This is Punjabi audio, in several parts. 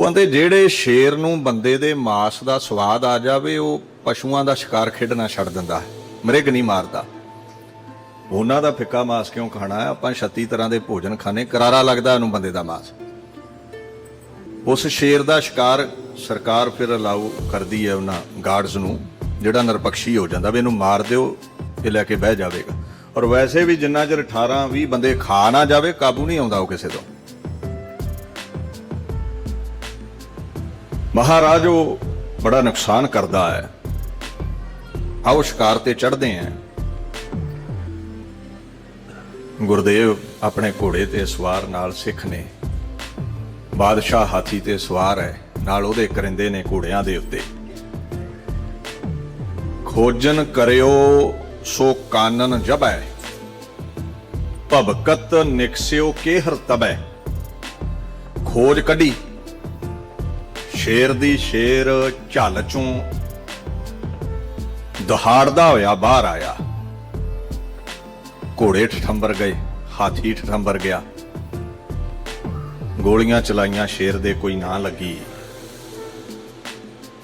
ਉਹ ਕਹਿੰਦੇ ਜਿਹੜੇ ਸ਼ੇਰ ਨੂੰ ਬੰਦੇ ਦੇ ਮਾਸ ਦਾ ਸਵਾਦ ਆ ਜਾਵੇ, ਉਹ ਪਸ਼ੂਆਂ ਦਾ ਸ਼ਿਕਾਰ ਖੇਡਣਾ ਛੱਡ ਦਿੰਦਾ ਹੈ, ਮ੍ਰਿਗ ਨਹੀਂ ਮਾਰਦਾ। ਉਹਨਾਂ ਦਾ ਫਿੱਕਾ ਮਾਸ ਕਿਉਂ ਖਾਣਾ ਆਪਾਂ 36 ਤਰ੍ਹਾਂ ਦੇ ਭੋਜਨ ਖਾਣੇ ਕਰਾਰਾ ਲੱਗਦਾ ਉਹਨੂੰ ਬੰਦੇ ਦਾ ਮਾਸ। ਉਸ ਸ਼ੇਰ ਦਾ ਸ਼ਿਕਾਰ ਸਰਕਾਰ ਫਿਰ ਅਲਾਉ ਕਰਦੀ ਹੈ ਉਹਨਾਂ ਗਾਰਡਸ ਨੂੰ, ਜਿਹੜਾ ਨਿਰਪੱਖੀ ਹੋ ਜਾਂਦਾ ਵੀ ਇਹਨੂੰ ਮਾਰ ਦਿਓ, ਇਹ ਲੈ ਕੇ ਬਹਿ ਜਾਵੇਗਾ। ਔਰ ਵੈਸੇ ਵੀ ਜਿੰਨਾ ਚਿਰ 18 20 ਬੰਦੇ ਖਾ ਨਾ ਜਾਵੇ, ਕਾਬੂ ਨਹੀਂ ਆਉਂਦਾ ਉਹ ਕਿਸੇ ਤੋਂ। ਮਹਾਰਾਜ ਉਹ ਬੜਾ ਨੁਕਸਾਨ ਕਰਦਾ ਹੈ। ਆਓ ਸ਼ਿਕਾਰ ਤੇ ਚੜਦੇ ਆਂ ਗੁਰਦੇਵ ਆਪਣੇ ਘੋੜੇ ਤੇ ਸਵਾਰ ਨਾਲ ਸਿੱਖ ਨੇ। ਬਾਦਸ਼ਾਹ ਹਾਥੀ ਤੇ ਸਵਾਰ ਹੈ, ਨਾਲ ਉਹਦੇ ਕਰਿੰਦੇ ਨੇ ਘੋੜਿਆਂ ਦੇ ਉੱਤੇ। ਖੋਜਨ ਕਰਿਓ, ਸੋ ਕਾਨਨ ਜਬੈ ਭਬਕਤ ਨਿਕਸਿਓ ਕੇ ਹਰਤਬੈ ਖੋਜ ਕੱਢੀ। ਸ਼ੇਰ ਦੀ ਸ਼ੇਰ ਝੱਲ ਚੋਂ। ਦਹਾੜਦਾ ਹੋਇਆ ਬਾਹਰ ਆਇਆ। ਘੋੜੇ ਠਠੰਬਰ ਗਏ, ਹਾਥੀ ਠਠੰਬਰ ਗਿਆ। ਗੋਲੀਆਂ ਚਲਾਈਆਂ ਸ਼ੇਰ ਦੇ ਕੋਈ ਨਾ ਲੱਗੀ।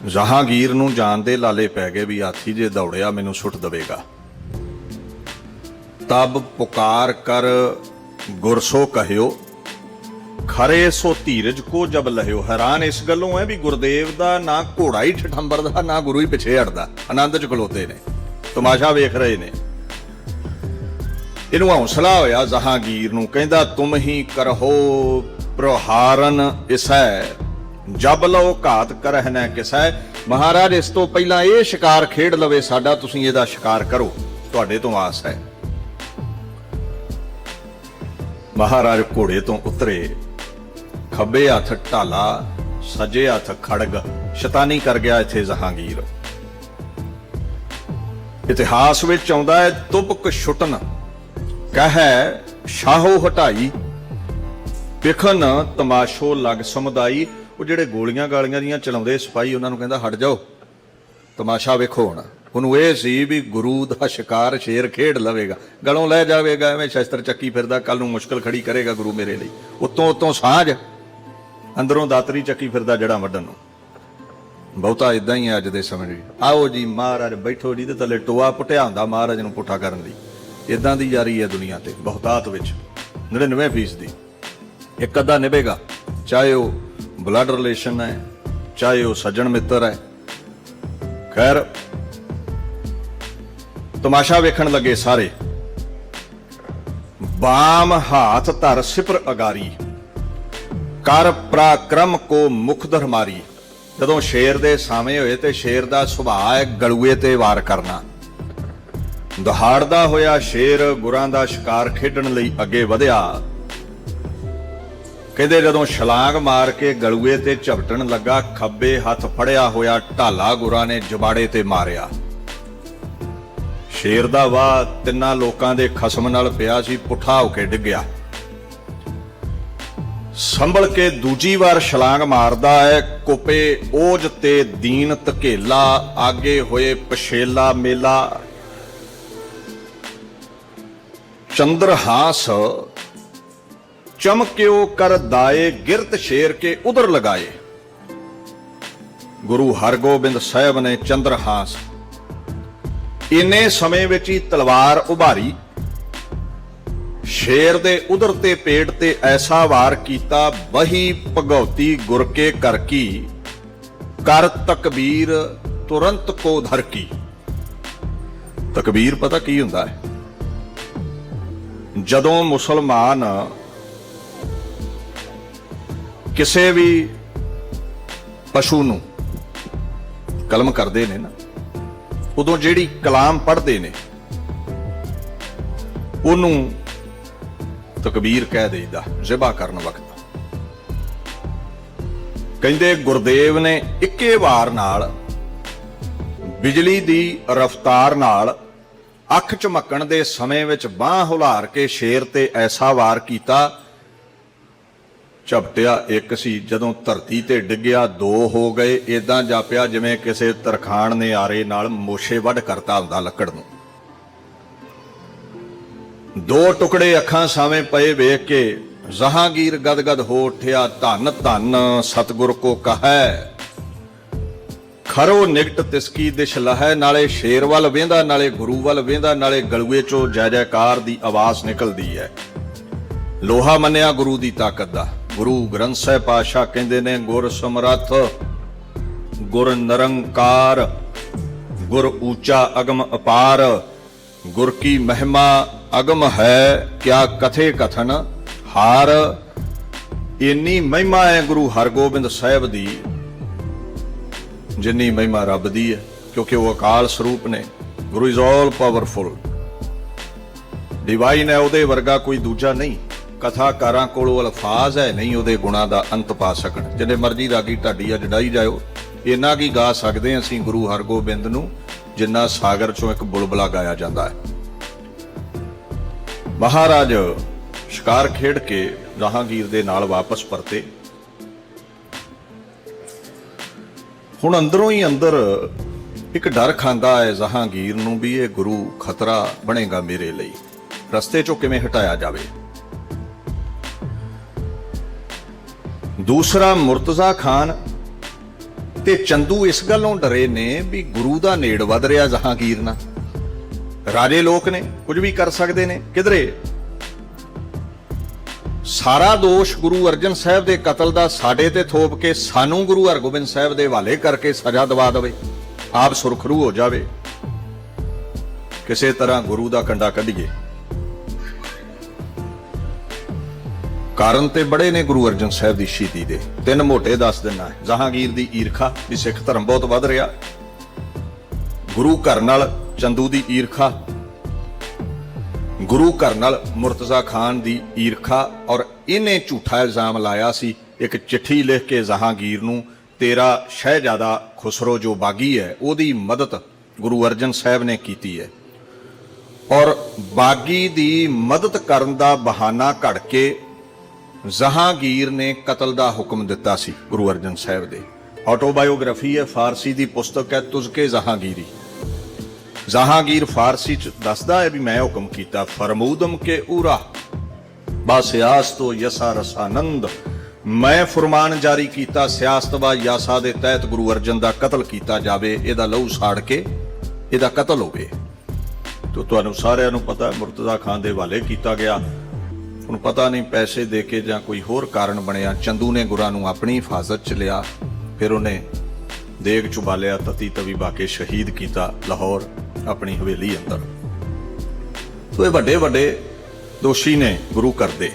ਜਹਾਂਗੀਰ ਨੂੰ ਜਾਣ ਦੇ ਲਾਲੇ ਪੈ ਗਏ ਵੀ ਹਾਥੀ ਜੇ ਦੌੜਿਆ ਮੈਨੂੰ ਸੁੱਟ ਦੇਵੇਗਾ। ਤਬ ਪੁਕਾਰ ਕਰ ਗੁਰਸੋ ਕਹਿਓ ਖਰੇ ਸੋ ਧੀਰਜ ਕੋ ਜਬ ਲਹਿਓ, ਹੈਰਾਨ ਇਸ ਗੱਲੋਂ ਹੈ ਵੀ ਗੁਰਦੇਵ ਦਾ ਨਾ ਘੋੜਾ ਹੀ ਠਠੰਬਰ ਦਾ, ਨਾ ਗੁਰੂ ਹੀ ਪਿੱਛੇ ਹਟਦਾ। ਆਨੰਦ ਚ ਖਲੋਤੇ ਨੇ, ਤਮਾਸ਼ਾ ਵੇਖ ਰਹੇ ਨੇ। ਇਹਨੂੰ ਹੌਸਲਾ ਹੋਇਆ ਜਹਾਂਗੀਰ ਨੂੰ, ਕਹਿੰਦਾ, ਤੁਮ ਹੀ ਕਰਹੋ ਪ੍ਰਹਾਰਨ ਇਸੈ, ਜਬ ਲਓ ਘਾਤ ਕਰਹਿ ਨਾ ਕਿਸੈ। ਮਹਾਰਾਜ, ਇਸ ਤੋਂ ਪਹਿਲਾਂ ਇਹ ਸ਼ਿਕਾਰ ਖੇਡ ਲਵੇ ਸਾਡਾ, ਤੁਸੀਂ ਇਹਦਾ ਸ਼ਿਕਾਰ ਕਰੋ। ਤੁਹਾਡੇ ਤੋਂ ਆਸ ਹੈ। ਮਹਾਰਾਜ ਘੋੜੇ ਤੋਂ ਉਤਰੇ। ਖੱਬੇ ਹੱਥ ਢਾਲਾ, ਸਜੇ ਹੱਥ ਖੜਗ, ਸ਼ੈਤਾਨੀ ਕਰ ਗਿਆ ਇੱਥੇ ਜਹਾਂਗੀਰ। ਇਤਿਹਾਸ ਵਿੱਚ ਆਉਂਦਾ ਹੈ ਤੁਬਕ ਛੁਟਨ। ਕਹੈ, ਸ਼ਾਹੋ ਹਟਾਈ ਵਿਖਨ ਤਮਾਸ਼ੋ ਲਗ ਸਮਦਾਈ। ਉਹ ਜਿਹੜੇ ਗੋਲੀਆਂ ਗਾਲੀਆਂ ਦੀਆਂ ਚਲਾਉਂਦੇ ਸਿਪਾਹੀ, ਉਹਨਾਂ ਨੂੰ ਕਹਿੰਦਾ, ਹਟ ਜਾਓ, ਤਮਾਸ਼ਾ ਵੇਖੋ ਹੁਣ। ਉਹਨੂੰ ਇਹ ਸੀ ਵੀ ਗੁਰੂ ਦਾ ਸ਼ਿਕਾਰ ਸ਼ੇਰ ਖੇਡ ਲਵੇਗਾ। ਗਲੋਂ ਲੈ ਜਾਵੇਗਾ, ਐਵੇਂ ਸ਼ਸਤਰ ਚੱਕੀ ਫਿਰਦਾ ਕੱਲ ਨੂੰ ਮੁਸ਼ਕਲ ਖੜੀ ਕਰੇਗਾ ਗੁਰੂ ਮੇਰੇ ਲਈ। ਉਤੋਂ ਉਤੋਂ ਸਾਂਝ ਅੰਦਰੋਂ ਦਾਤਰੀ ਚੱਕੀ ਫਿਰਦਾ ਜੜਾ ਵੱਢਣ ਨੂੰ। ਬਹੁਤਾ ਇਦਾਂ ਹੀ ਹੈ ਅੱਜ ਦੇ ਸਮੇਂ ਵੀ ਆਓ ਜੀ, ਮਹਾਰਾਜ ਬੈਠੋ ਜੀ ਦੇ ਥੱਲੇ ਟੋਆ ਪੁੱਟਿਆ ਹੁੰਦਾ ਮਹਾਰਾਜ ਨੂੰ ਪੁੱਠਾ ਕਰਨ ਲਈ। ਇਦਾਂ ਦੀ ਜਾਰੀ ਹੈ ਦੁਨੀਆ ਤੇ, ਬਹੁਤਾਤ ਵਿੱਚ। 99% ਦੀ ਇੱਕ ਅੱਧਾ ਨਿਭੇਗਾ। ਚਾਹੇ ਉਹ ਬਲੱਡ ਰਿਲੇਸ਼ਨ ਹੈ, ਚਾਹੇ ਉਹ ਸੱਜਣ ਮਿੱਤਰ ਹੈ। ਖੈਰ, ਤਮਾਸ਼ਾ ਵੇਖਣ ਲੱਗੇ ਸਾਰੇ। ਬਾਮ ਹਾਥ ਧਰ ਸਿਪਰ ਅਗਾਰੀ। ਕਰ ਪ੍ਰਾਕਰਮ ਕੋ ਮੁਖ ਧਰਮਾਰੀ ਜਦੋਂ ਸ਼ੇਰ ਦੇ ਸਾਵੇਂ ਹੋਏ ਤੇ ਸ਼ੇਰ ਦਾ ਸੁਭਾਅ ਹੈ ਗਲੂਏ ਤੇ ਵਾਰ ਕਰਨਾ। ਦਹਾੜਦਾ ਹੋਇਆ ਸ਼ੇਰ ਗੁਰਾਂ ਦਾ ਸ਼ਿਕਾਰ ਖੇਡਣ ਲਈ ਅੱਗੇ ਵਧਿਆ। ਕਹਿੰਦੇ ਜਦੋਂ ਛਲਾਂਗ ਮਾਰ ਕੇ ਗਲੂਏ ਤੇ ਝਪਟਣ ਲੱਗਾ, ਖੱਬੇ ਹੱਥ ਫੜਿਆ ਹੋਇਆ ਢਾਲਾ ਗੁਰਾਂ ਨੇ ਜਬਾੜੇ ਤੇ ਮਾਰਿਆ। ਸ਼ੇਰ ਦਾ ਵਾਹ ਤਿੰਨਾਂ ਲੋਕਾਂ ਦੇ ਖਸਮ ਨਾਲ ਪਿਆ ਸੀ, ਪੁੱਠਾ ਹੋ ਕੇ ਡਿੱਗਿਆ। ਸੰਭਲ ਕੇ ਦੂਜੀ ਵਾਰ ਛਲਾਂਗ ਮਾਰਦਾ ਹੈ। ਕੁਪੇ ਓਜ ਤੇ ਦੀਨ ਧਕੇਲਾ, ਆਗੇ ਹੋਏ ਪਛੇਲਾ ਮੇਲਾ। ਚੰਦਰ ਚੰਦਰਹਾਸ ਚਮਕਿਓ ਕਰ ਦਾਏ, ਗਿਰਤ ਸ਼ੇਰ ਕੇ ਉਧਰ ਲਗਾਏ। ਗੁਰੂ ਹਰਗੋਬਿੰਦ ਸਾਹਿਬ ਨੇ ਚੰਦਰ ਚੰਦਰਹਾਸ ਇਨੇ ਸਮੇਂ ਵਿੱਚ ਹੀ ਤਲਵਾਰ ਉਭਾਰੀ। ਸ਼ੇਰ ਦੇ ਉਧਰ ਤੇ ਪੇਟ ਤੇ ਐਸਾ ਵਾਰ ਕੀਤਾ ਬਹੀ ਭਗਉਤੀ ਗੁਰ ਕੇ ਕਰ ਕੀ। ਕਰ ਤਕਬੀਰ ਤੁਰੰਤ ਕੋ ਧਰ ਕੀ। ਤਕਬੀਰ ਪਤਾ ਕੀ ਹੁੰਦਾ ਹੈ? ਜਦੋਂ ਮੁਸਲਮਾਨ ਕਿਸੇ ਵੀ ਪਸ਼ੂ ਨੂੰ ਕਲਮ ਕਰਦੇ ਨੇ ਨਾ, ਉਦੋਂ ਜਿਹੜੀ ਕਲਾਮ ਪੜ੍ਹਦੇ ਨੇ, ਉਹਨੂੰ ਤਕਬੀਰ ਕਹਿ ਦੇਈਦਾ, ਜ਼ਿਬਾ ਕਰਨ ਵਕਤ। ਕਹਿੰਦੇ ਗੁਰਦੇਵ ਨੇ ਇੱਕੇ ਵਾਰ ਨਾਲ ਬਿਜਲੀ ਦੀ ਰਫ਼ਤਾਰ ਨਾਲ ਅੱਖ ਚਮਕਣ ਦੇ ਸਮੇਂ ਵਿੱਚ ਬਾਹ ਹੁਲਾਰ ਕੇ ਸ਼ੇਰ ਤੇ ਐਸਾ ਵਾਰ ਕੀਤਾ, ਝਪਟਿਆ ਇੱਕ ਸੀ, ਜਦੋਂ ਧਰਤੀ ਤੇ ਡਿੱਗਿਆ ਦੋ ਹੋ ਗਏ ਇਦਾਂ ਜਾਪਿਆ ਜਿਵੇਂ ਕਿਸੇ ਤਰਖਾਣ ਨੇ ਆਰੇ ਨਾਲ ਮੋਸ਼ੇ ਵੱਢ ਕਰਤਾ ਹੁੰਦਾ ਲੱਕੜ ਨੂੰ। ਦੋ ਟੁਕੜੇ ਅੱਖਾਂ ਸਾਵੇਂ ਪਏ ਵੇਖ ਕੇ ਜਹਾਂਗੀਰ ਗਦਗਦ ਹੋ ਉੱਠਿਆ, ਧੰਨ ਧੰਨ, ਸਤਿਗੁਰ ਕੋ ਕਹੈ। ਖਰੋ ਨਿਕਟ ਤਿਸਕੀ ਦਿਸ਼ ਲਹੈ, ਨਾਲੇ ਸ਼ੇਰ ਵੱਲ ਵੇਂਦਾ, ਨਾਲੇ ਗੁਰੂ ਵੱਲ ਵੇਂਦਾ, ਨਾਲੇ ਗਲੂਏ ਚੋਂ ਜੈ ਜੈਕਾਰ ਦੀ ਆਵਾਜ਼ ਨਿਕਲਦੀ ਹੈ। ਲੋਹਾ ਮੰਨਿਆ ਗੁਰੂ ਦੀ ਤਾਕਤ ਦਾ। ਗੁਰੂ ਗ੍ਰੰਥ ਸਾਹਿਬ ਪਾਤਸ਼ਾਹ ਕਹਿੰਦੇ ਨੇ, ਗੁਰ ਸਮਰੱਥ, ਗੁਰ ਨਿਰੰਕਾਰ, ਗੁਰ ਉੱਚਾ ਅਗਮ ਅਪਾਰ, ਗੁਰ ਕੀ ਮਹਿਮਾ ਅਗਮ ਹੈ ਕਿਆ ਕਥੇ ਕਥਨ? ਹਾਰ। ਇੰਨੀ ਮਹਿਮਾ ਹੈ ਗੁਰੂ ਹਰਗੋਬਿੰਦ ਸਾਹਿਬ ਦੀ, ਜਿੰਨੀ ਮਹਿਮਾ ਰੱਬ ਦੀ ਹੈ, ਕਿਉਂਕਿ ਉਹ ਅਕਾਲ ਸਰੂਪ ਨੇ। Guru is all powerful divine ਹੈ ਉਹਦੇ ਵਰਗਾ ਕੋਈ ਦੂਜਾ ਨਹੀਂ। ਕਥਾਕਾਰਾਂ ਕੋਲ ਉਹ ਅਲਫਾਜ਼ ਹੈ, ਨਹੀਂ ਉਹਦੇ ਗੁਣਾਂ ਦਾ ਅੰਤ ਪਾ ਸਕਣ। ਜਿੰਨੇ ਮਰਜ਼ੀ ਰਾਗੀ ਢਾਡੀ ਆ ਜਡਾਈ ਜਾਇਓ। ਇੰਨਾ ਕੀ ਗਾ ਸਕਦੇ ਅਸੀਂ ਗੁਰੂ ਹਰਗੋਬਿੰਦ ਨੂੰ, ਜਿੰਨਾ ਸਾਗਰ ਚੋਂ ਇੱਕ ਬੁਲਬਲਾ ਗਾਇਆ ਜਾਂਦਾ ਹੈ। ਮਹਾਰਾਜ, ਸ਼ਿਕਾਰ ਖੇਡ ਕੇ ਜਹਾਂਗੀਰ ਦੇ ਨਾਲ ਵਾਪਸ ਪਰਤੇ। ਹੁਣ ਅੰਦਰੋਂ ਹੀ ਅੰਦਰ ਇੱਕ ਡਰ ਖਾਂਦਾ ਹੈ ਜਹਾਂਗੀਰ ਨੂੰ ਵੀ ਇਹ ਗੁਰੂ ਖਤਰਾ ਬਣੇਗਾ ਮੇਰੇ ਲਈ। ਰਸਤੇ ਚੋਂ ਕਿਵੇਂ ਹਟਾਇਆ ਜਾਵੇ? ਦੂਸਰਾ ਮੁਰਤਜ਼ਾ ਖਾਨ ਤੇ ਚੰਦੂ ਇਸ ਗੱਲੋਂ ਡਰੇ ਨੇ ਵੀ ਗੁਰੂ ਦਾ ਨੇੜ ਵੱਧ ਰਿਹਾ ਜਹਾਂਗੀਰ ਨਾਲ। ਰਾਜੇ ਲੋਕ ਨੇ, ਕੁਝ ਵੀ ਕਰ ਸਕਦੇ ਨੇ। ਕਿਧਰੇ? ਸਾਰਾ ਦੋਸ਼ ਗੁਰੂ ਅਰਜਨ ਸਾਹਿਬ ਦੇ ਕਤਲ ਦਾ ਸਾਡੇ ਤੇ ਥੋਪ ਕੇ ਸਾਨੂੰ ਗੁਰੂ ਹਰਗੋਬਿੰਦ ਸਾਹਿਬ ਦੇ ਹਵਾਲੇ ਕਰਕੇ ਸਜ਼ਾ ਦਵਾ ਦੇਵੇ। ਆਪ ਸੁਰਖਰੂ ਹੋ ਜਾਵੇ। ਕਿਸੇ ਤਰ੍ਹਾਂ ਗੁਰੂ ਦਾ ਕੰਡਾ ਕੱਢੀਏ। ਕਾਰਨ ਤੇ ਬੜੇ ਨੇ ਗੁਰੂ ਅਰਜਨ ਸਾਹਿਬ ਦੀ ਸ਼ਹੀਦੀ ਦੇ। ਤਿੰਨ ਮੋਟੇ ਦੱਸ ਦਿਨਾ ਜਹਾਂਗੀਰ ਦੀ ਈਰਖਾ ਵੀ ਸਿੱਖ ਧਰਮ ਬਹੁਤ ਵੱਧ ਰਿਹਾ। ਗੁਰੂ ਘਰ ਨਾਲ ਚੰਦੂ ਦੀ ਈਰਖਾ, ਗੁਰੂ ਘਰ ਨਾਲ ਮੁਰਤਜ਼ਾ ਖਾਨ ਦੀ ਈਰਖਾ ਔਰ ਇਹਨੇ ਝੂਠਾ ਇਲਜ਼ਾਮ ਲਾਇਆ ਸੀ। ਇੱਕ ਚਿੱਠੀ ਲਿਖ ਕੇ ਜਹਾਂਗੀਰ ਨੂੰ, ਤੇਰਾ ਸ਼ਹਿਜ਼ਾਦਾ ਖੁਸਰੋ ਜੋ ਬਾਗੀ ਹੈ, ਉਹਦੀ ਮਦਦ ਗੁਰੂ ਅਰਜਨ ਸਾਹਿਬ ਨੇ ਕੀਤੀ ਹੈ। ਔਰ ਬਾਗੀ ਦੀ ਮਦਦ ਕਰਨ ਦਾ ਬਹਾਨਾ ਘੜ ਕੇ ਜਹਾਂਗੀਰ ਨੇ ਕਤਲ ਦਾ ਹੁਕਮ ਦਿੱਤਾ ਸੀ ਗੁਰੂ ਅਰਜਨ ਸਾਹਿਬ ਦੇ। ਆਟੋਬਾਇਓਗ੍ਰਾਫੀ ਹੈ, ਫਾਰਸੀ ਦੀ ਪੁਸਤਕ ਹੈ, ਤੁਜ਼ਕੇ ਜਹਾਂਗੀਰੀ। ਜਹਾਂਗੀਰ ਫਾਰਸੀ ਚ ਦੱਸਦਾ ਹੈ ਵੀ ਮੈਂ ਹੁਕਮ ਕੀਤਾ, ਫਰਮੂਦਮ ਕੇ ਉਰਾ ਬਾਸਿਆਸ ਤੋਂ ਯਸਾ ਰਸਾਨੰਦ ਮੈਂ ਫਰਮਾਨ ਜਾਰੀ ਕੀਤਾ, ਸਿਆਸਤਵਾ ਯਾਸਾ ਦੇ ਤਹਿਤ ਗੁਰੂ ਅਰਜਨ ਦਾ ਕਤਲ ਕੀਤਾ ਜਾਵੇ, ਇਹਦਾ ਲਹੂ ਸਾੜ ਕੇ ਇਹਦਾ ਕਤਲ ਹੋਵੇ। ਤੋ ਤੁਹਾਨੂੰ ਸਾਰਿਆਂ ਨੂੰ ਪਤਾ ਹੈ ਮੁਰਤਜ਼ਾ ਖਾਨ ਦੇ ਹਵਾਲੇ ਕੀਤਾ ਗਿਆ। ਹੁਣ ਪਤਾ ਨਹੀਂ ਪੈਸੇ ਦੇ ਕੇ ਜਾਂ ਕੋਈ ਹੋਰ ਕਾਰਨ ਬਣਿਆ, ਚੰਦੂ ਨੇ ਗੁਰਾਂ ਨੂੰ ਆਪਣੀ ਹਿਫਾਜ਼ਤ ਚ ਲਿਆ, ਫਿਰ ਉਹਨੇ ਦੇਗ ਚੁਬਾਲਿਆ ਤਤੀ ਤਵੀ ਬਾਕੇ ਸ਼ਹੀਦ ਕੀਤਾ ਲਾਹੌਰ। ਆਪਣੀ ਹਵੇਲੀ ਅੰਦਰ। ਸੋ ਇਹ ਵੱਡੇ ਵੱਡੇ ਦੋਸ਼ੀ ਨੇ ਗੁਰੂ ਕਰਦੇ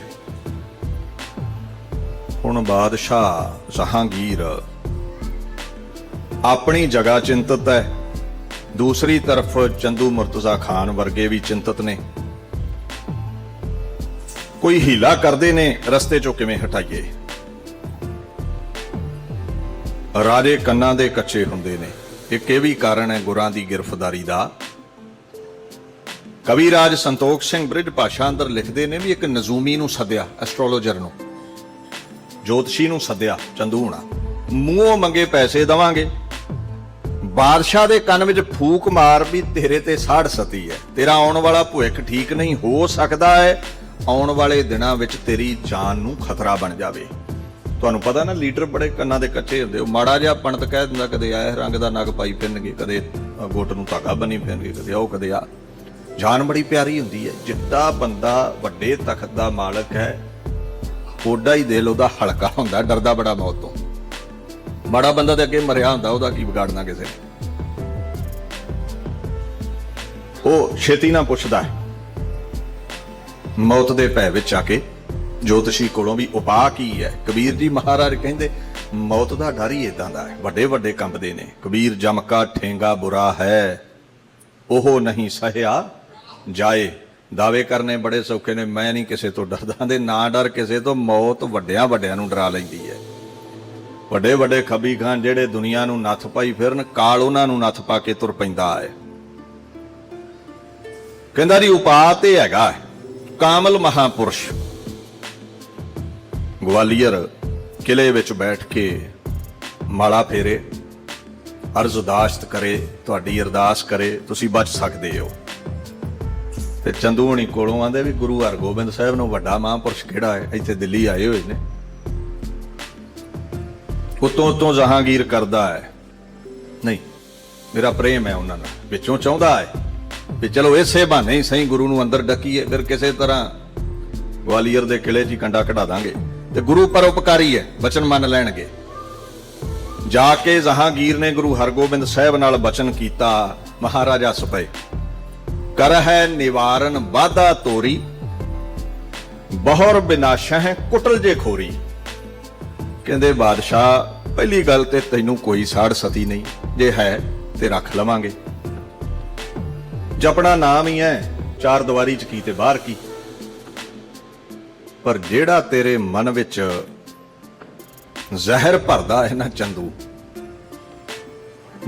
ਹੁਣ ਬਾਦਸ਼ਾਹ ਜਹਾਂਗੀਰ ਆਪਣੀ ਜਗ੍ਹਾ ਚਿੰਤਤ ਹੈ। ਦੂਸਰੀ ਤਰਫ ਚੰਦੂ ਮੁਰਤਜ਼ਾ ਖਾਨ ਵਰਗੇ ਵੀ ਚਿੰਤਤ ਨੇ। ਕੋਈ ਹੀਲਾ ਕਰਦੇ ਨੇ, ਰਸਤੇ ਚੋਂ ਕਿਵੇਂ ਹਟਾਈਏ? ਰਾਜੇ ਕੰਨਾਂ ਦੇ ਕੱਚੇ ਹੁੰਦੇ ਨੇ। ਇੱਕ ਇਹ ਵੀ ਕਾਰਨ ਹੈ ਗੁਰਾਂ ਦੀ ਗ੍ਰਿਫਤਾਰੀ ਦਾ? ਕਵੀ ਰਾਜ ਸੰਤੋਖ ਸਿੰਘ ਬ੍ਰਿਜ ਭਾਸ਼ਾ ਅੰਦਰ ਲਿਖਦੇ ਨੇ ਵੀ ਇੱਕ ਨਜ਼ੂਮੀ ਨੂੰ ਸੱਦਿਆ ਐਸਟ੍ਰੋਲੋਜਰ ਨੂੰ। ਜੋਤਸ਼ੀ ਨੂੰ ਸੱਦਿਆ, ਚੰਦੂਣਾ। ਮੂੰਹੋਂ ਮੰਗੇ ਪੈਸੇ ਦਵਾਂਗੇ। ਬਾਦਸ਼ਾਹ ਦੇ ਕੰਨ ਵਿੱਚ ਫੂਕ ਮਾਰ ਵੀ ਤੇਰੇ ਤੇ ਸਾੜ ਸਤੀ ਹੈ। ਤੇਰਾ ਆਉਣ ਵਾਲਾ ਭੁੱਖ ਠੀਕ ਨਹੀਂ ਹੋ ਸਕਦਾ ਹੈ। ਆਉਣ ਵਾਲੇ ਦਿਨਾਂ ਵਿੱਚ ਤੇਰੀ ਜਾਨ ਨੂੰ ਖਤਰਾ ਬਣ ਜਾਵੇ। ਤੁਹਾਨੂੰ ਪਤਾ ਨਾ, ਲੀਡਰ ਬੜੇ ਕੰਨਾਂ ਦੇ ਕੱਚੇ ਹੁੰਦੇ। ਉਹ ਮਾੜਾ ਜਿਹਾ ਪੰਡਤ ਕਹਿ ਦਿੰਦਾ, ਕਦੇ ਆਹ ਰੰਗ ਦਾ ਨਗ ਪਾਈ ਫਿਰਨਗੇ, ਕਦੇ, ਅਹ ਨੂੰ ਧਾਗਾ ਬੰਨੀ ਫਿਰਨਗੇ, ਕਦੇ ਉਹ ਕਦੇ ਆ ਜਾਨ ਬੜੀ ਪਿਆਰੀ ਹੁੰਦੀ ਹੈ। ਜਿੱਡਾ ਬੰਦਾ ਵੱਡੇ ਤਖਤ ਦਾ ਮਾਲਕ ਹੈ ਓਡਾ ਹੀ ਦਿਲ, ਉਹਦਾ ਹਲਕਾ ਹੁੰਦਾ, ਡਰਦਾ ਬੜਾ ਮੌਤ ਤੋਂ। ਮਾੜਾ ਬੰਦਾ ਤੇ ਅੱਗੇ ਮਰਿਆ ਹੁੰਦਾ, ਉਹਦਾ ਕੀ ਵਿਗਾੜਨਾ ਕਿਸੇ ਨੇ? ਉਹ ਛੇਤੀ ਨਾ ਪੁੱਛਦਾ ਮੌਤ ਦੇ ਭੈ ਵਿੱਚ ਆ ਕੇ ਜੋਤਸ਼ੀ ਕੋਲੋਂ ਵੀ ਉਪਾਅ ਕੀ ਹੈ? ਕਬੀਰ ਜੀ ਮਹਾਰਾਜ ਕਹਿੰਦੇ, ਮੌਤ ਦਾ ਡਰ ਹੀ ਇਦਾਂ ਦਾ ਹੈ। ਵੱਡੇ ਵੱਡੇ ਕੰਬਦੇ ਨੇ। ਕਬੀਰ, ਜਮਕਾ ਠੇਂਗਾ ਬੁਰਾ ਹੈ। ਉਹ ਨਹੀਂ ਸਹਿਆ ਜਾਏ। ਦਾਅਵੇ ਕਰਨੇ ਬੜੇ ਸੌਖੇ ਨੇ। ਮੈਂ ਨਹੀਂ ਕਿਸੇ ਤੋਂ ਡਰਦਾ ਦੇ ਨਾ ਡਰ ਕਿਸੇ ਤੋਂ। ਮੌਤ ਵੱਡਿਆਂ ਵੱਡਿਆਂ ਨੂੰ ਡਰਾ ਲੈਂਦੀ ਹੈ। ਵੱਡੇ ਵੱਡੇ ਖੱਬੀ ਖਾਨ ਜਿਹੜੇ ਦੁਨੀਆ ਨੂੰ ਨੱਥ ਪਾਈ ਫਿਰਨ, ਕਾਲ ਉਹਨਾਂ ਨੂੰ ਨੱਥ ਪਾ ਕੇ ਤੁਰ ਪੈਂਦਾ ਹੈ। ਕਹਿੰਦਾ ਜੀ, ਉਪਾਅ ਤੇ ਹੈਗਾ ਕਾਮਲ ਮਹਾਪੁਰਸ਼। ਗਵਾਲੀਅਰ ਕਿਲੇ ਵਿੱਚ ਬੈਠ ਕੇ ਮਾਲਾ ਫੇਰੇ ਅਰਜ਼ਦਾਸ਼ਤ ਕਰੇ, ਤੁਹਾਡੀ ਅਰਦਾਸ ਕਰੇ, ਤੁਸੀਂ ਬਚ ਸਕਦੇ ਹੋ। ਤੇ ਚੰਦੂ ਹਣੀ ਕੋਲੋਂ ਆਂਦੇ ਵੀ ਗੁਰੂ ਹਰਗੋਬਿੰਦ ਸਾਹਿਬ ਨੂੰ ਵੱਡਾ ਮਹਾਂਪੁਰਸ਼ ਕਿਹੜਾ ਹੈ? ਇੱਥੇ ਦਿੱਲੀ ਆਏ ਹੋਏ ਨੇ। ਉਤੋਂ ਉਤੋਂ ਜਹਾਂਗੀਰ ਕਰਦਾ ਹੈ। ਨਹੀਂ, ਮੇਰਾ ਪ੍ਰੇਮ ਹੈ ਉਹਨਾਂ ਨਾਲ। ਵਿੱਚੋਂ ਚਾਹੁੰਦਾ ਹੈ ਵੀ ਚਲੋ ਇਸੇ ਬਹਾਨੇ ਹੀ ਸਹੀ ਗੁਰੂ ਨੂੰ ਅੰਦਰ ਡੱਕੀਏ, ਫਿਰ ਕਿਸੇ ਤਰ੍ਹਾਂ ਗਵਾਲੀਅਰ ਦੇ ਕਿਲੇ 'ਚ ਹੀ ਕੰਡਾ ਕਢਾ ਦਾਂਗੇ। ਤੇ ਗੁਰੂ ਪਰਉਪਕਾਰੀ ਹੈ, ਬਚਨ ਮੰਨ ਲੈਣਗੇ। ਜਾ ਕੇ ਜਹਾਂਗੀਰ ਨੇ ਗੁਰੂ ਹਰਗੋਬਿੰਦ ਸਾਹਿਬ ਨਾਲ ਬਚਨ ਕੀਤਾ, ਮਹਾਰਾਜਾ ਸੁਪਏ ਕਰ ਹੈ ਨਿਵਾਰਨ ਬਾਧਾ ਤੋਰੀ, ਬਹੁਰ ਬਿਨਾਸ਼ਹਿ ਕੁਟਲ ਜੇ ਖੋਰੀ। ਕਹਿੰਦੇ, ਬਾਦਸ਼ਾਹ, ਪਹਿਲੀ ਗੱਲ ਤੇ ਤੈਨੂੰ ਕੋਈ ਸਾੜ ਸਤੀ ਨਹੀਂ, ਜੇ ਹੈ ਤੇ ਰੱਖ ਲਵਾਂਗੇ। ਜਪਣਾ ਨਾਮ ਹੀ ਹੈ, ਚਾਰ ਦੀਵਾਰੀ ਚ ਕੀ ਤੇ ਬਾਹਰ ਕੀ। ਪਰ ਜਿਹੜਾ ਤੇਰੇ ਮਨ ਵਿੱਚ ਜ਼ਹਿਰ ਭਰਦਾ ਹੈ ਨਾ ਚੰਦੂ,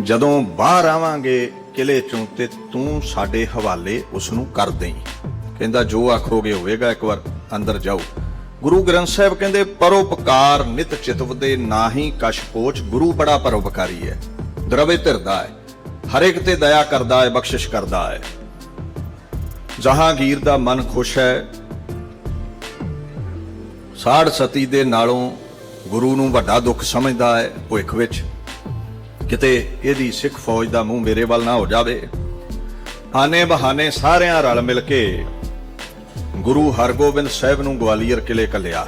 ਜਦੋਂ ਬਾਹਰ ਆਵਾਂਗੇ ਕਿਲੇ ਚੋਂ ਤੇ ਤੂੰ ਸਾਡੇ ਹਵਾਲੇ ਉਸ ਨੂੰ ਕਰ ਦੇਈ। ਕਹਿੰਦਾ, ਜੋ ਆਖੋਗੇ ਹੋਵੇਗਾ, ਇੱਕ ਵਾਰ ਅੰਦਰ ਜਾਓ। ਗੁਰੂ ਗ੍ਰੰਥ ਸਾਹਿਬ ਕਹਿੰਦੇ, ਪਰਉਪਕਾਰ ਨਿਤ ਚਿਤਵਦੇ ਨਾਹੀ ਕਛ ਕੋਚ, ਗੁਰੂ ਬੜਾ ਪਰਉਪਕਾਰੀ ਹੈ, ਦਰਵੇ ਧਿਰਦਾ ਹੈ ਹਰ ਇੱਕ ਤੇ ਦਇਆ ਕਰਦਾ ਹੈ, ਬਖਸ਼ਿਸ਼ ਕਰਦਾ ਹੈ। ਜਹਾਂਗੀਰ ਦਾ ਮਨ ਖੁਸ਼ ਹੈ ਸਾੜ ਸਤੀ ਦੇ ਨਾਲੋਂ ਗੁਰੂ ਨੂੰ ਵੱਡਾ ਦੁੱਖ ਸਮਝਦਾ ਹੈ ਭੁੱਖ ਵਿੱਚ। ਕਿਤੇ ਇਹਦੀ ਸਿੱਖ ਫੌਜ ਦਾ ਮੂੰਹ ਮੇਰੇ ਵੱਲ ਨਾ ਹੋ ਜਾਵੇ। ਆਨੇ ਬਹਾਨੇ ਸਾਰਿਆਂ ਰਲ ਮਿਲ ਕੇ ਗੁਰੂ ਹਰਗੋਬਿੰਦ ਸਾਹਿਬ ਨੂੰ ਗਵਾਲੀਅਰ ਕਿਲੇ ਕੱਲਿਆ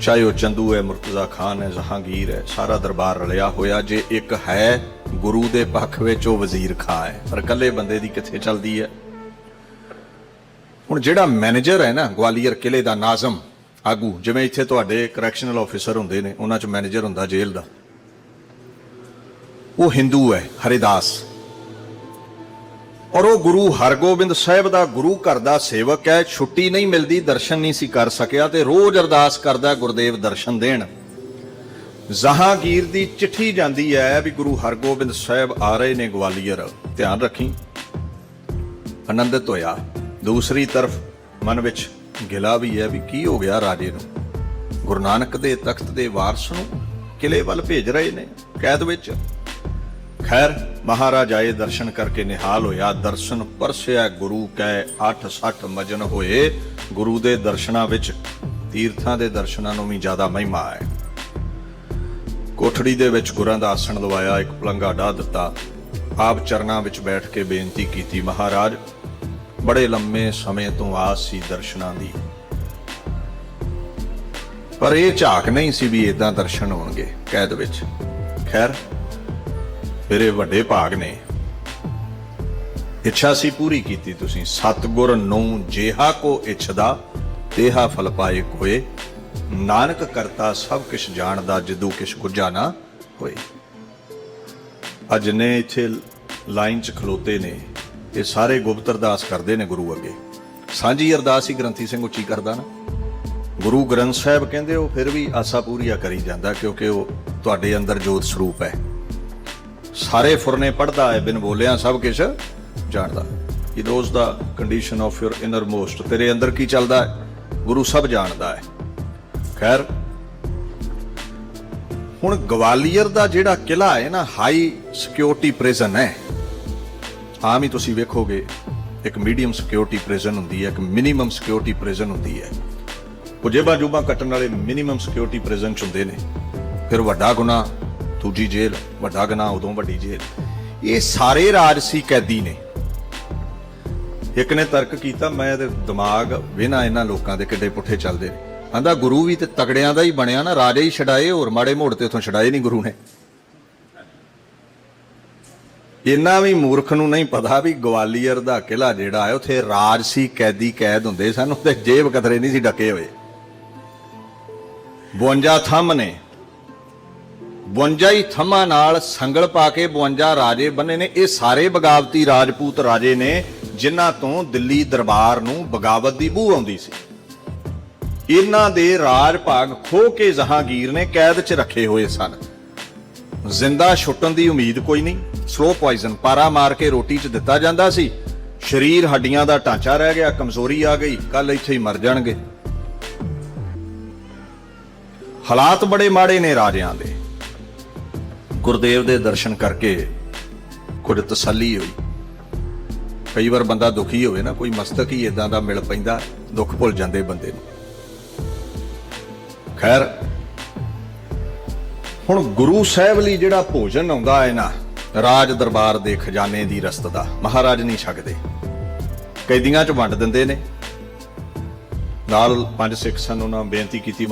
ਚਾਹੇ ਉਹ ਚੰਦੂ ਹੈ, ਮੁਰਤਜ਼ਾ ਖਾਨ ਹੈ, ਜਹਾਂਗੀਰ ਹੈ, ਸਾਰਾ ਦਰਬਾਰ ਰਲਿਆ ਹੋਇਆ, ਜੇ ਇੱਕ ਹੈ ਗੁਰੂ ਦੇ ਪੱਖ ਵਿੱਚ, ਉਹ ਵਜ਼ੀਰ ਖਾਂ ਹੈ। ਪਰ ਇਕੱਲੇ ਬੰਦੇ ਦੀ ਕਿੱਥੇ ਚੱਲਦੀ ਹੈ? ਹੁਣ ਜਿਹੜਾ ਮੈਨੇਜਰ ਹੈ ਨਾ, ਗਵਾਲੀਅਰ ਕਿਲੇ ਦਾ ਨਾਜ਼ਮ, ਆਗੂ, ਜਿਵੇਂ ਇੱਥੇ ਤੁਹਾਡੇ ਕਰੈਕਸ਼ਨਲ ਆਫੀਸਰ ਹੁੰਦੇ ਨੇ, ਉਹਨਾਂ 'ਚ ਮੈਨੇਜਰ ਹੁੰਦਾ ਜੇਲ੍ਹ ਦਾ। ਉਹ ਹਿੰਦੂ ਹੈ, ਹਰਿਦਾਸ। ਔਰ ਉਹ ਗੁਰੂ ਹਰਗੋਬਿੰਦ ਸਾਹਿਬ ਦਾ ਗੁਰੂ ਘਰ ਦਾ ਸੇਵਕ ਹੈ, ਛੁੱਟੀ ਨਹੀਂ ਮਿਲਦੀ, ਦਰਸ਼ਨ ਨਹੀਂ ਸੀ ਕਰ ਸਕਿਆ ਤੇ ਰੋਜ਼ ਅਰਦਾਸ ਕਰਦਾ ਗੁਰਦੇਵ ਦਰਸ਼ਨ ਦੇਣ। ਜਹਾਂਗੀਰ ਦੀ ਚਿੱਠੀ ਜਾਂਦੀ ਹੈ ਵੀ ਗੁਰੂ ਹਰਗੋਬਿੰਦ ਸਾਹਿਬ ਆ ਰਹੇ ਨੇ ਗਵਾਲੀਅਰ। ਧਿਆਨ ਰੱਖੀ। ਆਨੰਦਿਤ ਹੋਇਆ। ਦੂਸਰੀ ਤਰਫ ਮਨ ਵਿੱਚ ਗਿਲਾ ਵੀ ਹੈ ਵੀ ਕੀ ਹੋ ਗਿਆ ਰਾਜੇ ਨੂੰ। ਗੁਰੂ ਨਾਨਕ ਦੇ ਤਖਤ ਦੇ ਵਾਰਸ ਨੂੰ ਕਿਲੇ ਵੱਲ ਭੇਜ ਰਹੇ ਨੇ, ਕੈਦ ਵਿੱਚ। ਖੈਰ, ਮਹਾਰਾਜ ਆਏ ਦਰਸ਼ਨ ਕਰਕੇ ਨਿਹਾਲ ਹੋਇਆ, ਦਰਸ਼ਨ ਪਰਸਿਆ ਗੁਰੂ ਕੈ 860 ਮਜਨ ਹੋਏ। ਗੁਰੂ ਦੇ ਦਰਸ਼ਨਾਂ ਵਿੱਚ ਤੀਰਥਾਂ ਦੇ ਦਰਸ਼ਨਾਂ ਨੂੰ ਵੀ ਜ਼ਿਆਦਾ ਮਹਿਮਾ ਹੈ। ਕੋਠੜੀ ਦੇ ਵਿੱਚ ਗੁਰਾਂ ਦਾ ਆਸਣ ਲਵਾਇਆ, ਇੱਕ ਪਲੰਗਾ ਢਾ ਦਿੱਤਾ। ਆਪ ਚਰਨਾਂ ਵਿੱਚ ਬੈਠ ਕੇ ਬੇਨਤੀ ਕੀਤੀ, ਮਹਾਰਾਜ ਬੜੇ ਲੰਮੇ ਸਮੇਂ ਤੋਂ ਆਸ ਸੀ ਦਰਸ਼ਨਾਂ ਦੀ। ਪਰ ਇਹ ਝਾਕ ਨਹੀਂ ਸੀ ਵੀ ਇਦਾਂ ਦਰਸ਼ਨ ਹੋਣਗੇ, ਕੈਦ ਵਿੱਚ। ਖੈਰ, ਮੇਰੇ ਵੱਡੇ ਭਾਗ ਨੇ। ਇੱਛਾ ਸੀ ਪੂਰੀ ਕੀਤੀ ਤੁਸੀਂ। ਸਤਗੁਰ ਨੂੰ ਜੇਹਾ ਕੋ ਇਛਦਾ, ਤੇਹਾ ਫਲ ਪਾਏ ਕੋਏ। ਨਾਨਕ ਕਰਤਾ ਸਭ ਕਿਛ ਜਾਣਦਾ, ਜਿਦੂ ਕਿਛ ਗੁੱਜਾ ਨਾ ਹੋਏ। ਅੱਜ ਨੇ ਇੱਥੇ ਲਾਈਨ 'ਚ ਖਲੋਤੇ ਨੇ। ਇਹ ਸਾਰੇ ਗੁਪਤ ਅਰਦਾਸ ਕਰਦੇ ਨੇ ਗੁਰੂ ਅੱਗੇ। ਸਾਂਝੀ ਅਰਦਾਸ ਹੀ ਗ੍ਰੰਥੀ ਸਿੰਘ ਉੱਚੀ ਕਰਦਾ ਨਾ। ਗੁਰੂ ਗ੍ਰੰਥ ਸਾਹਿਬ ਕਹਿੰਦੇ ਉਹ ਫਿਰ ਵੀ ਆਸਾ ਪੂਰੀਆ ਕਰੀ ਜਾਂਦਾ ਕਿਉਂਕਿ ਉਹ ਤੁਹਾਡੇ ਅੰਦਰ ਜੋਤ ਸਰੂਪ ਹੈ। ਸਾਰੇ ਫੁਰਨੇ ਪੜਦਾ ਹੈ, ਬਿਨ ਬੋਲਿਆ ਸਭ ਕੁਝ ਜਾਣਦਾ। ਇਹ ਦੋਸ ਦਾ condition of your innermost ਤੇਰੇ ਅੰਦਰ ਕੀ ਚੱਲਦਾ ਹੈ? ਗੁਰੂ ਸਭ ਜਾਣਦਾ ਹੈ। ਖੈਰ, ਹੁਣ ਗਵਾਲੀਅਰ ਦਾ ਜਿਹੜਾ ਕਿਲਾ ਹੈ ਨਾ ਹਾਈ ਸਿਕਿਉਰਿਟੀ ਪ੍ਰਿਜ਼ਨ ਹੈ। ਆਮ ਹੀ ਤੁਸੀਂ ਵੇਖੋਗੇ, ਇੱਕ ਮੀਡੀਅਮ ਸਿਕਿਉਰਿਟੀ ਪ੍ਰਿਜ਼ਨ ਹੁੰਦੀ ਹੈ, ਇੱਕ ਮਿਨੀਮਮ ਸਿਕਿਉਰਿਟੀ ਪ੍ਰਿਜ਼ਨ ਹੁੰਦੀ ਹੈ। ਉਹ ਜੇਬਾਂ ਜੂਬਾਂ ਕੱਟਣ ਵਾਲੇ ਮਿਨੀਮਮ ਸਿਕਿਉਰਿਟੀ ਪ੍ਰਿਜ਼ਨ ਹੁੰਦੇ ਨੇ। ਫਿਰ ਵੱਡਾ ਗੁਨਾਹ, ਦੂਜੀ ਜੇਲ੍ਹ, ਵੱਡਾ ਗੁਨਾਹ, ਉਦੋਂ ਵੱਡੀ ਜੇਲ੍ਹ। ਇਹ ਸਾਰੇ ਰਾਜਸੀ ਕੈਦੀ ਨੇ। ਇੱਕ ਨੇ ਤਰਕ ਕੀਤਾ, ਮੈਂ ਤੇ ਦਿਮਾਗ ਵਿਨਾ ਇਹਨਾਂ ਲੋਕਾਂ ਦੇ ਕਿੱਡੇ ਪੁੱਠੇ ਚੱਲਦੇ ਨੇ। ਆਂਦਾ ਗੁਰੂ ਵੀ ਤੇ ਤਗੜਿਆਂ ਦਾ ਹੀ ਬਣਿਆ ਨਾ, ਰਾਜੇ ਹੀ ਛਡਾਏ, ਹੋਰ ਮਾੜੇ ਮੋੜ ਤੇ ਉਥੋਂ ਛਡਾਏ ਨਹੀਂ ਗੁਰੂ ਨੇ। ਇੰਨਾ ਵੀ ਮੂਰਖ ਨੂੰ ਨਹੀਂ ਪਤਾ ਵੀ ਗਵਾਲੀਅਰ ਦਾ ਕਿਲਾ ਜਿਹੜਾ ਹੈ, ਉਥੇ ਰਾਜਸੀ ਕੈਦੀ, ਕੈਦ ਹੁੰਦੇ ਸਨ ਉਹਦੇ ਜੇਬ ਕਤਰੇ ਨਹੀਂ ਸੀ ਡਕੇ ਹੋਏ। 52 ਥੰਮ ਨੇ। 52 ਹੀ ਥੰਮਾਂ ਨਾਲ ਸੰਗਲ ਪਾ ਕੇ 52 ਰਾਜੇ ਬੰਨੇ ਨੇ। ਇਹ ਸਾਰੇ ਬਗਾਵਤੀ ਰਾਜਪੂਤ ਰਾਜੇ ਨੇ, ਜਿਨ੍ਹਾਂ ਤੋਂ ਦਿੱਲੀ ਦਰਬਾਰ ਨੂੰ ਬਗਾਵਤ ਦੀ ਬੂ ਆਉਂਦੀ ਸੀ। ਇਹਨਾਂ ਦੇ ਰਾਜ ਭਾਗ ਖੋ ਕੇ ਜਹਾਂਗੀਰ ਨੇ ਕੈਦ 'ਚ ਰੱਖੇ ਹੋਏ ਸਨ। ਜ਼ਿੰਦਾ ਛੁੱਟਣ ਦੀ ਉਮੀਦ ਕੋਈ ਨਹੀਂ। ਸਲੋ ਪੋਇਜ਼ਨ ਪਾਰਾ ਮਾਰ ਕੇ ਰੋਟੀ 'ਚ ਦਿੱਤਾ ਜਾਂਦਾ ਸੀ। ਸਰੀਰ ਹੱਡੀਆਂ ਦਾ ਢਾਂਚਾ ਰਹਿ ਗਿਆ, ਕਮਜ਼ੋਰੀ ਆ ਗਈ ਕੱਲ ਇੱਥੇ ਹੀ ਮਰ ਜਾਣਗੇ। ਹਾਲਾਤ ਬੜੇ ਮਾੜੇ ਨੇ ਰਾਜਿਆਂ ਦੇ। ਗੁਰਦੇਵ ਦੇ ਦਰਸ਼ਨ ਕਰਕੇ ਕੁਝ ਤਸੱਲੀ ਹੋਈ। ਕਈ ਵਾਰ ਬੰਦਾ ਦੁਖੀ ਹੋਵੇ ਨਾ, ਕੋਈ ਮਸਤਕ ਹੀ ਇਦਾਂ ਦਾ ਮਿਲ ਪੈਂਦਾ, ਦੁੱਖ ਭੁੱਲ ਜਾਂਦੇ ਬੰਦੇ ਨੂੰ। ਖੈਰ ਹੁਣ ਗੁਰੂ ਸਾਹਿਬ ਲਈ ਜਿਹੜਾ ਭੋਜਨ ਆਉਂਦਾ ਹੈ ਨਾ, ਰਾਜ ਦਰਬਾਰ ਦੇ ਖਜ਼ਾਨੇ ਦੀ ਰਸਤ ਦਾ, ਮਹਾਰਾਜ ਨਹੀਂ ਛਕਦੇ। ਕੈਦੀਆਂ ਚ ਵੰਡ ਦਿੰਦੇ ਨੇ। ਨਾਲ ਪੰਜ ਸਿੱਖ ਸਨ, ਉਹਨਾਂ ਬੇਨਤੀ ਕੀਤੀ